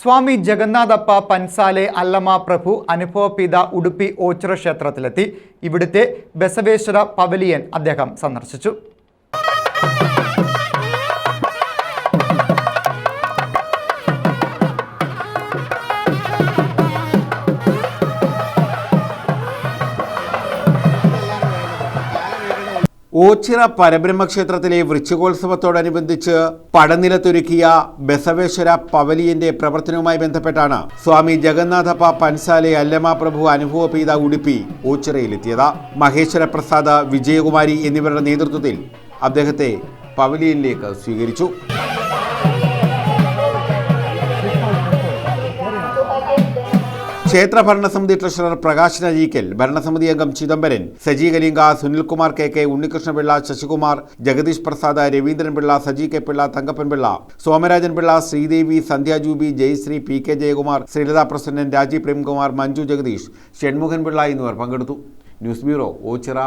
സ്വാമി ജഗന്നാഥപ്പ പൻസാലെ അല്ലമ പ്രഭു അനുഭവപിത ഉടുപ്പി ഓച്ചിറ ക്ഷേത്രത്തിലെത്തി. ഇവിടുത്തെ ബസവേശ്വര പവലിയൻ അദ്ദേഹം സന്ദർശിച്ചു. ഓച്ചിറ പരബ്രഹ്മക്ഷേത്രത്തിലെ വൃശ്ചികോത്സവത്തോടനുബന്ധിച്ച് പടനിലത്തൊരുക്കിയ ബസവേശ്വര പവലിയന്റെ പ്രവർത്തനവുമായി ബന്ധപ്പെട്ടാണ് സ്വാമി ജഗന്നാഥപ്പ പൻസാലെ അല്ലമ പ്രഭു അനുഭവ പീത ഉടുപ്പി ഓച്ചിറയിലെത്തിയത്. മഹേശ്വര പ്രസാദ് വിജയകുമാരി എന്നിവരുടെ നേതൃത്വത്തിൽ അദ്ദേഹത്തെ പവലിയനിലേക്ക് സ്വീകരിച്ചു. ക്ഷേത്ര ഭരണസമിതി ട്രഷറർ പ്രകാശ് നരീക്കൽ ഭരണസമിതി അംഗം Chidambaran Saji Kalinga Sunilkumar K K Unnikrishnapillai Sasikumar Jagadeesh Prasad Raveendranpillai Saji K Pillai Thankappanpillai Somarajan Pillai Sreedevi Sandhya Juby Jayasree P K Jayakumar Sreelatha president Rajeev Premkumar Manju Jagadeesh Shanmukhan Pillai എന്നിവർ പങ്കെടുത്തു. News bureau Ochira.